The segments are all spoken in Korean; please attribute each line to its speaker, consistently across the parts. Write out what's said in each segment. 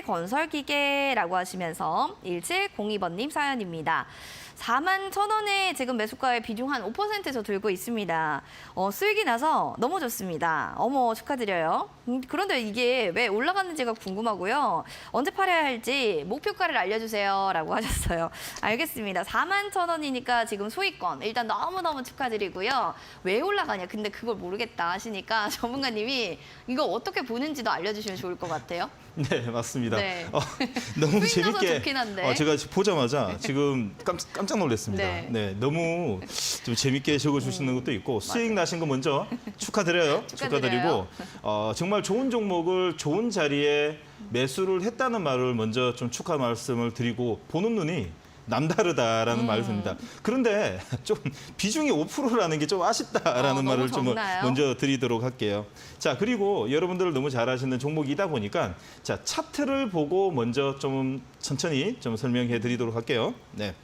Speaker 1: 현대건설기계라고 하시면서 1702번님 사연입니다. 4만 천 원에 지금 매수가의 비중 한 5%저 들고 있습니다. 어, 수익이 나서 너무 좋습니다. 어머 축하드려요. 음, 그런데 이게 왜 올라갔는지가 궁금하고요. 언제 팔아야 할지 목표가를 알려주세요라고 하셨어요. 알겠습니다. 4만 천 원이니까 지금 소위권 일단 너무 너무 축하드리고요. 왜 올라가냐 근데 그걸 모르겠다 하시니까 전문가님이 이거 어떻게 보는지도 알려주시면 좋을 것 같아요.
Speaker 2: 네, 맞습니다.
Speaker 1: 네.
Speaker 2: 어, 너무
Speaker 1: 수익 나서
Speaker 2: 재밌게
Speaker 1: 좋긴 한데.
Speaker 2: 어, 제가 보자마자 지금 깜, 깜짝 놀랐습니다.
Speaker 1: 네.
Speaker 2: 네. 너무 좀 재밌게 적어주시는 것도 있고 수익 나신 거 먼저 축하드려요. 축하드리고 어, 정말 좋은 종목을 좋은 자리에 매수를 했다는 말을 먼저 좀 축하 말씀을 드리고 보는 눈이 남다르다라는
Speaker 1: 음.
Speaker 2: 말을 듭니다. 그런데 좀 비중이 5%라는 게 좀 아쉽다라는
Speaker 1: 어, 너무
Speaker 2: 말을 좀
Speaker 1: 적나요?
Speaker 2: 먼저 드리도록 할게요. 자, 그리고 여러분들 너무 잘 아시는 종목이다 보니까 자, 차트를 보고 먼저 좀 천천히 좀 설명해 드리도록 할게요. 네.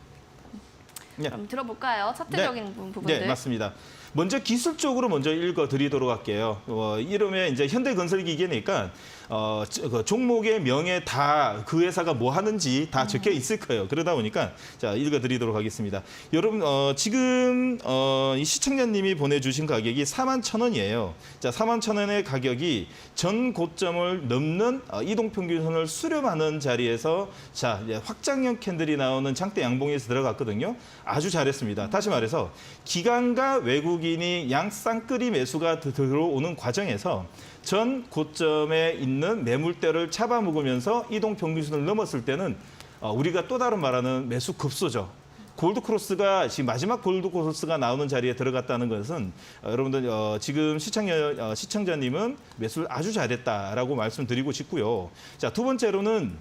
Speaker 2: 네.
Speaker 1: 그럼 들어볼까요? 차트적인 부- 부분들.
Speaker 2: 네, 맞습니다. 먼저 기술적으로 먼저 읽어 드리도록 할게요. 어, 이름에 이제 현대건설기계니까 어, 저- 그 종목의 명에 다 그 회사가 뭐 하는지 다 적혀 있을 거예요. 그러다 보니까 자 읽어 드리도록 하겠습니다. 여러분 어, 지금 어, 이 시청자님이 보내주신 가격이 4만 천 원이에요. 자, 4만 천 원의 가격이 전 고점을 넘는 어, 이동평균선을 수렴하는 자리에서 자 확장형 캔들이 나오는 장대 양봉에서 들어갔거든요. 아주 잘했습니다. 다시 말해서 기관과 외국인이 양쌍끌이 매수가 드- 들어오는 과정에서 전 고점에 있는 매물대를 잡아먹으면서 이동 평균선을 넘었을 때는 어, 우리가 또 다른 말하는 매수 급소죠. 골드 크로스가 지금 마지막 골드 크로스가 나오는 자리에 들어갔다는 것은 어, 여러분들 어, 지금 시청자 어, 시청자님은 매수를 아주 잘했다라고 말씀드리고 싶고요. 자 두 번째로는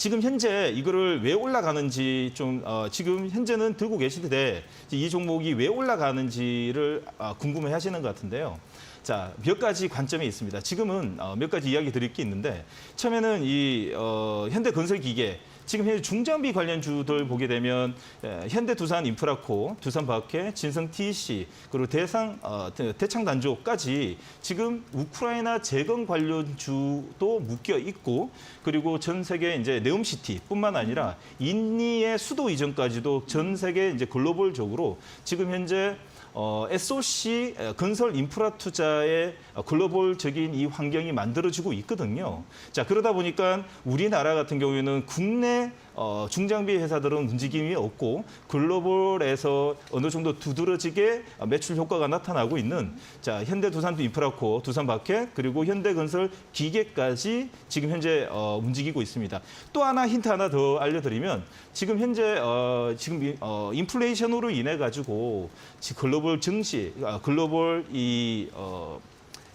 Speaker 2: 지금 현재 이거를 왜 올라가는지 좀 어, 지금 현재는 들고 계시는데 이 종목이 왜 올라가는지를 아, 궁금해 하시는 것 같은데요. 자, 몇 가지 관점이 있습니다. 지금은 어, 몇 가지 이야기 드릴 게 있는데 처음에는 이 어, 현대건설기계 지금 현재 중장비 관련주들 보게 되면 에, 현대두산 인프라코, 두산바케, 진성 TC 그리고 대상 어, 대- 대창 단조까지 지금 우크라이나 재건 관련주도 묶여 있고 그리고 전 세계 이제 네옴시티뿐만 아니라 인니의 수도 이전까지도 전 세계 이제 글로벌적으로 지금 현재 어, SOC 에, 건설 인프라 투자의 어, 글로벌적인 이 환경이 만들어지고 있거든요. 자 그러다 보니까 우리나라 같은 경우에는 국내 어, 중장비 회사들은 움직임이 없고 글로벌에서 어느 정도 두드러지게 어, 매출 효과가 나타나고 있는 자 현대 두산도 인프라코, 두산바켓 그리고 현대건설 기계까지 지금 현재 어, 움직이고 있습니다. 또 하나 힌트 하나 더 알려드리면 지금 현재 어, 지금 이- 어, 인플레이션으로 인해 가지고 글로벌 증시, 아, 글로벌 이 어,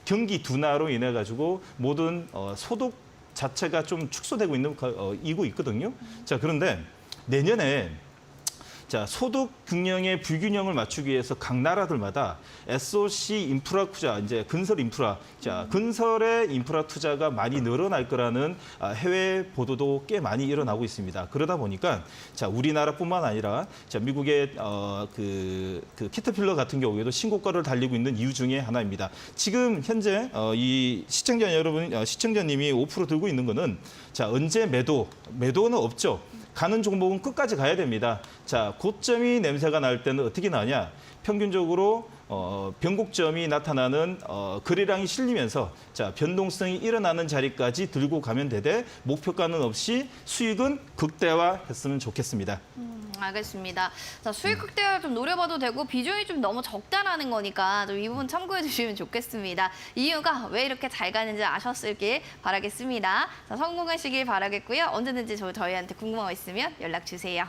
Speaker 2: 경기 둔화로 인해 가지고 모든 어, 소득 자체가 좀 축소되고 있는 가- 어, 이고 있거든요. 자 그런데 내년에 자 소득 균형의 불균형을 맞추기 위해서 각 나라들마다 SOC 인프라 투자 이제 건설 인프라 자 건설의 인프라 투자가 많이 늘어날 거라는 아, 해외 보도도 꽤 많이 일어나고 있습니다. 그러다 보니까 자 우리나라뿐만 아니라 자 미국의 어 그 그 캐터필러 같은 경우에도 신고가를 달리고 있는 이유 중에 하나입니다. 지금 현재 어, 이 시청자 여러분 어, 시청자님이 5% 들고 있는 거는 자 언제 매도 매도는 없죠. 가는 종목은 끝까지 가야 됩니다. 자, 고점이 냄새가 날 때는 어떻게 나냐? 평균적으로 어, 변곡점이 나타나는 어, 거래량이 실리면서 자 변동성이 일어나는 자리까지 들고 가면 되되 목표가는 없이 수익은 극대화했으면 좋겠습니다.
Speaker 1: 음, 알겠습니다. 자, 수익 극대화 좀 노려봐도 되고 비중이 좀 너무 적다라는 거니까 좀 이 부분 참고해 주시면 좋겠습니다. 이유가 왜 이렇게 잘 가는지 아셨을길 바라겠습니다. 자, 성공하시길 바라겠고요. 언제든지 저, 저희한테 궁금한 거 있으면 연락 주세요.